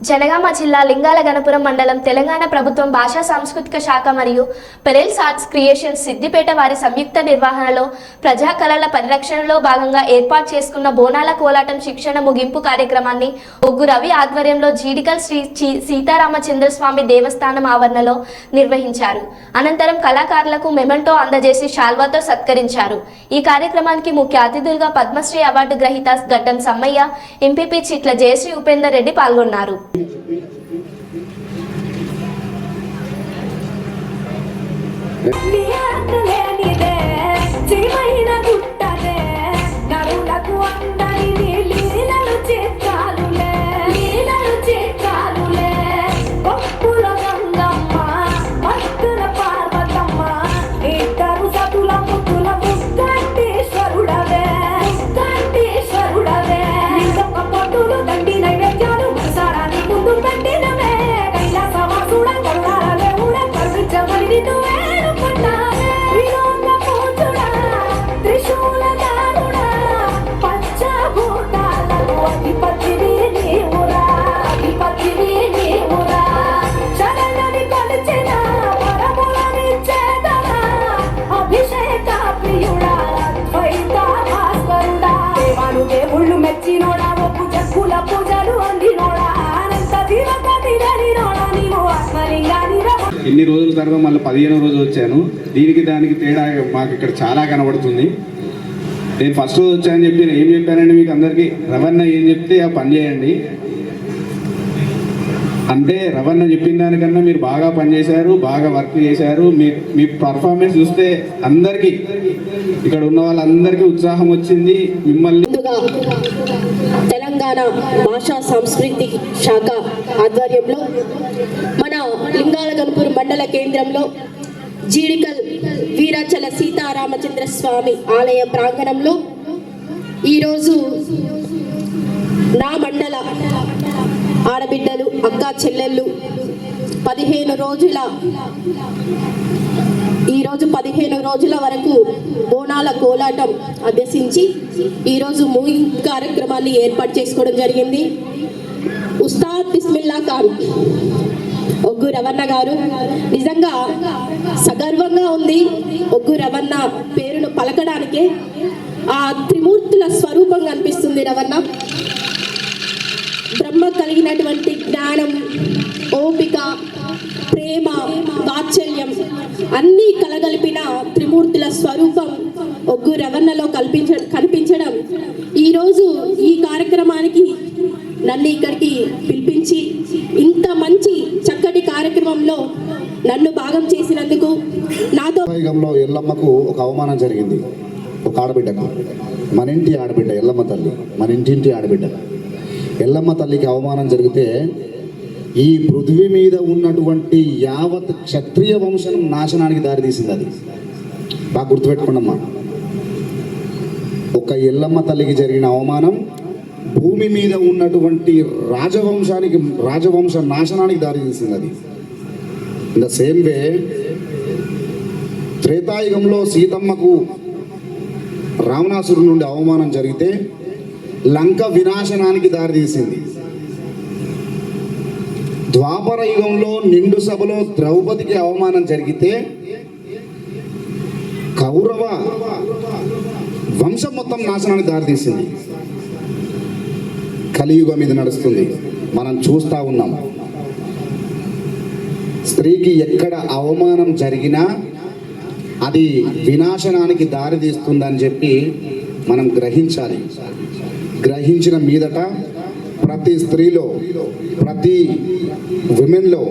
జనగామ జిల్లా లింగాల గణపురం మండలం తెలంగాణ ప్రభుత్వం భాషా సాంస్కృతిక శాఖ మరియు పెరెల్స్ ఆర్ట్స్ క్రియేషన్స్ సిద్దిపేట వారి సంయుక్త నిర్వహణలో ప్రజా కళల పరిరక్షణలో భాగంగా ఏర్పాటు చేసుకున్న బోనాల కోలాటం శిక్షణ ముగింపు కార్యక్రమాన్ని ఒగ్గు రవి ఆధ్వర్యంలో జీడికల్ శ్రీ సీతారామచంద్రస్వామి దేవస్థానం ఆవరణలో నిర్వహించారు. అనంతరం కళాకారులకు మెమెంటో అందజేసి శాల్వాతో సత్కరించారు. ఈ కార్యక్రమానికి ముఖ్య అతిథులుగా పద్మశ్రీ అవార్డు గ్రహీత గడ్డం సమ్మయ్య ఎంపీపీ చిట్ల జయశ్రీ ఉపేందర్ రెడ్డి పాల్గొన్నారు. నీ ఇన్ని రోజుల తర్వాత మళ్ళీ పదిహేను రోజు వచ్చాను. దీనికి దానికి తేడా మాకు ఇక్కడ చాలా కనబడుతుంది. నేను ఫస్ట్ రోజు వచ్చానని చెప్పి నేను ఏం చెప్పానండి మీకు అందరికీ రవణ ఏం చెప్తే ఆ పని చేయండి. అంటే రవణ చెప్పిన దానికన్నా మీరు బాగా పనిచేశారు బాగా వర్క్ చేశారు. మీ మీ పర్ఫార్మెన్స్ చూస్తే అందరికీ ఇక్కడ ఉన్న వాళ్ళందరికీ ఉత్సాహం వచ్చింది. మిమ్మల్ని తెలంగాణ భాషా సంస్కృతి శాఖ ఆధ్వర్యంలో మన మండల కేంద్రంలో జీడికల్ వీరాచల సీతారామచంద్ర స్వామి ఆలయ ప్రాంగణంలో ఈరోజు నా మండల ఆడబిడ్డలు అక్క చెల్లెళ్ళు పదిహేను రోజుల ఈరోజు పదిహేను రోజుల వరకు బోనాల కోలాటం అభ్యసించి ఈరోజు మూయింగ్ కార్యక్రమాన్ని ఏర్పాటు చేసుకోవడం జరిగింది. ఉస్తాద్ బిస్మిల్లా ఖాన్ ఒగ్గు రవణ గారు. నిజంగా సగర్వంగా ఉంది ఒగ్గు రవణ పేరును పలకడానికే. ఆ త్రిమూర్తుల స్వరూపం కనిపిస్తుంది రవణ. బ్రహ్మ కలిగినటువంటి జ్ఞానం ఓపిక ప్రేమ వాత్సల్యం అన్నీ కలగలిపిన త్రిమూర్తుల స్వరూపం ఒగ్గు రవణలో కల్పించ కనిపించడం. ఈరోజు ఈ కార్యక్రమానికి నన్ను ఇక్కడికి పిలిపించి ఇంత నన్ను భాగం చేసినందుకు నాతో ఎల్లమ్మకు ఒక అవమానం జరిగింది. ఒక ఆడబిడ్డకు. మన ఇంటి ఆడబిడ్డ ఎల్లమ్మ తల్లి. మన ఇంటింటి ఆడబిడ్డ. ఎల్లమ్మ తల్లికి అవమానం జరిగితే ఈ పృథ్వీ మీద ఉన్నటువంటి యావత్ క్షత్రియ వంశం నాశనానికి దారితీసింది అది. బాగా గుర్తుపెట్టుకున్నమ్మా ఒక ఎల్లమ్మ తల్లికి జరిగిన అవమానం భూమి మీద ఉన్నటువంటి రాజవంశానికి రాజవంశ నాశనానికి దారితీసింది అది. ద సేమ్ వే త్రేతాయుగంలో సీతమ్మకు రావణాసురు నుండి అవమానం జరిగితే లంక వినాశనానికి దారితీసింది. ద్వాపర యుగంలో నిండు సభలో ద్రౌపదికి అవమానం జరిగితే కౌరవ వంశం మొత్తం నాశనానికి దారితీసింది. కలియుగం ఇది నడుస్తుంది. మనం చూస్తా ఉన్నాం. స్త్రీకి ఎక్కడ అవమానం జరిగినా అది వినాశనానికి దారి తీస్తుందని చెప్పి మనం గ్రహించాలి. గ్రహించిన మీదట ప్రతి స్త్రీలో ప్రతి విమెన్లో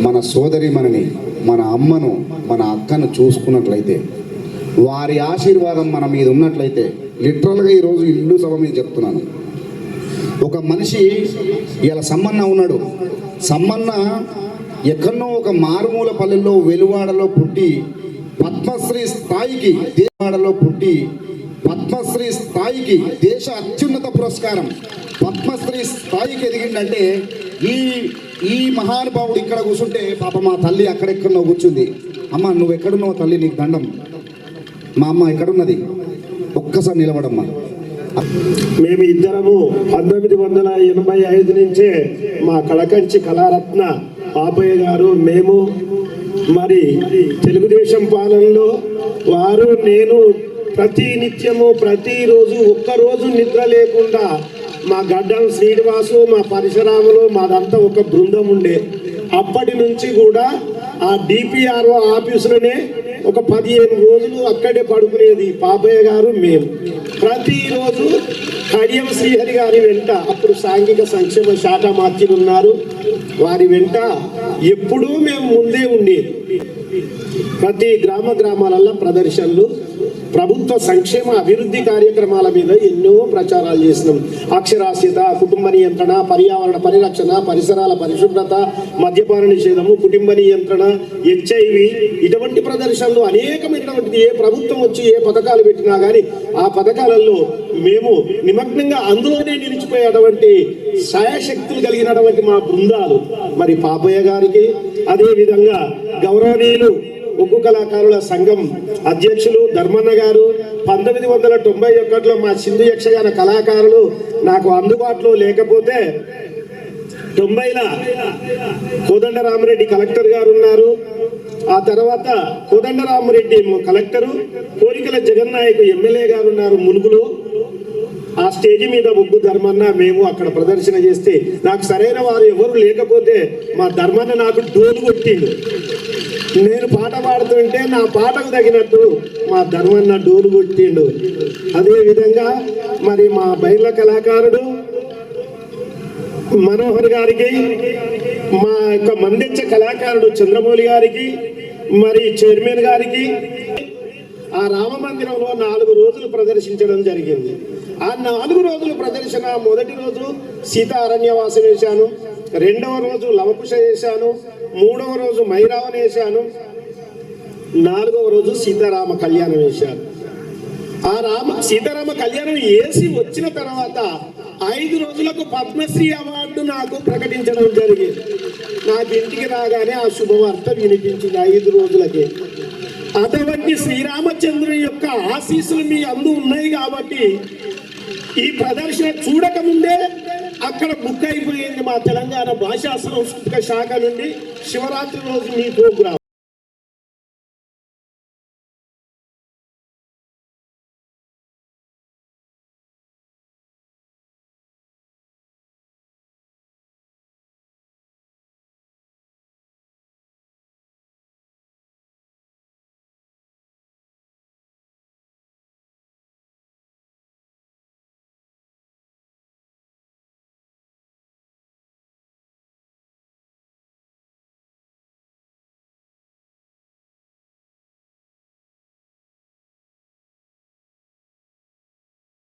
మన సోదరి మనని మన అమ్మను మన అక్కను చూసుకున్నట్లయితే వారి ఆశీర్వాదం మన మీద ఉన్నట్లయితే లిటరల్గా ఈరోజు ఇల్లు సభ మీద చెప్తున్నాను. ఒక మనిషి ఇలా సమ్మన్న ఉన్నాడు. సమ్మన్న ఎక్కడో ఒక మారుమూల పల్లెల్లో వెలువాడలో పుట్టి పద్మశ్రీ స్థాయికి దేవాడలో పుట్టి పద్మశ్రీ స్థాయికి దేశ అత్యున్నత పురస్కారం పద్మశ్రీ స్థాయికి ఎదిగిందంటే ఈ ఈ మహానుభావుడు ఇక్కడ కూర్చుంటే పాప మా తల్లి అక్కడెక్కడో కూర్చుంది. అమ్మ నువ్వు ఎక్కడున్నావు తల్లి నీకు దండం. మా అమ్మ ఎక్కడున్నది? ఒక్కసారి నిలబడమ్మా. మేము ఇద్దరము పంతొమ్మిది వందల ఎనభై ఐదు నుంచే మా కళకంచి కళారత్న ఆపయ్య గారు మేము మరి తెలుగుదేశం పాలనలో వారు నేను ప్రతి నిత్యము ప్రతిరోజు ఒక్కరోజు నిద్ర లేకుండా మా గడ్డం శ్రీనివాసు మా పరిసరాములు మాదంతా ఒక బృందం ఉండే. అప్పటి నుంచి కూడా ఆ డిపిఆర్ఓ ఆఫీసులోనే ఒక పదిహేను రోజులు అక్కడే పడుకునేది. పాపయ్య గారు మేము. ప్రతిరోజు కడియం శ్రీహరి గారి వెంట అప్పుడు సాంఘిక సంక్షేమ శాఖ మార్చులు ఉన్నారు. వారి వెంట ఎప్పుడూ మేము ముందే ఉండేది. ప్రతి గ్రామ గ్రామాలలో ప్రదర్శనలు. ప్రభుత్వ సంక్షేమ అభివృద్ధి కార్యక్రమాల మీద ఎన్నో ప్రచారాలు చేసినాం. అక్షరాస్యత కుటుంబ నియంత్రణ పర్యావరణ పరిరక్షణ పరిసరాల పరిశుభ్రత మద్యపాన నిషేధము కుటుంబ నియంత్రణ హెచ్ఐవి ఇటువంటి ప్రదర్శనలు అనేకమైనటువంటిది. ఏ ప్రభుత్వం వచ్చి ఏ పథకాలు పెట్టినా కానీ ఆ పథకాలలో మేము నిమగ్నంగా అందులోనే నిలిచిపోయేటువంటి సాయశక్తులు కలిగినటువంటి మా బృందాలు. మరి పాపయ్య గారికి అదేవిధంగా గౌరవనీయులు ఉక్కు కళాకారుల సంఘం అధ్యక్షులు ధర్మన్న గారు పంతొమ్మిది వందల తొంభై ఒకటిలో మా సింధు యక్షగాన కళాకారులు నాకు అందుబాటులో లేకపోతే తొంభైల కోదండరామరెడ్డి కలెక్టర్ గారు ఉన్నారు. ఆ తర్వాత కోదండరామరెడ్డి కలెక్టరు కోరికల జగన్నాయకు ఎమ్మెల్యే గారు ఉన్నారు ములుగులో. ఆ స్టేజ్ మీద ముగ్గు ధర్మన్న మేము అక్కడ ప్రదర్శన చేస్తే నాకు సరైన వారు ఎవరు లేకపోతే మా ధర్మన్న నాకు డోలు కొట్టిండు. నేను పాట పాడుతుంటే నా పాటకు తగినట్టు మా ధర్మన్న డోలు కొట్టిండు. అదేవిధంగా మరి మా బయళ్ళ కళాకారుడు మనోహర్ గారికి మా యొక్క మందిచ్చ కళాకారుడు చంద్రమౌళి గారికి మరి చైర్మన్ గారికి ఆ రామ మందిరంలో నాలుగు రోజులు ప్రదర్శించడం జరిగింది. ఆ నాలుగు రోజులు ప్రదర్శన మొదటి రోజు సీతారణ్యవాసం వేశాను రెండవ రోజు లవకుశ వేశాను మూడవ రోజు మైరావణ వేశాను నాలుగవ రోజు సీతారామ కళ్యాణం వేశాను. ఆ రామ సీతారామ కళ్యాణం వేసి వచ్చిన తర్వాత ఐదు రోజులకు పద్మశ్రీ అవార్డు నాకు ప్రకటించడం జరిగింది. నాకు ఇంటికి రాగానే ఆ శుభవార్త వినిపించింది ఐదు రోజులకే. అటువంటి శ్రీరామచంద్రుని యొక్క ఆశీస్సులు మీ అందు ఉన్నాయి కాబట్టి ఈ ప్రదర్శన చూడకముందే అక్కడ బుక్ అయిపోయింది మా తెలంగాణ భాషా సాంస్కృతిక శాఖ నుండి శివరాత్రి రోజు మీ ప్రోగ్రాం.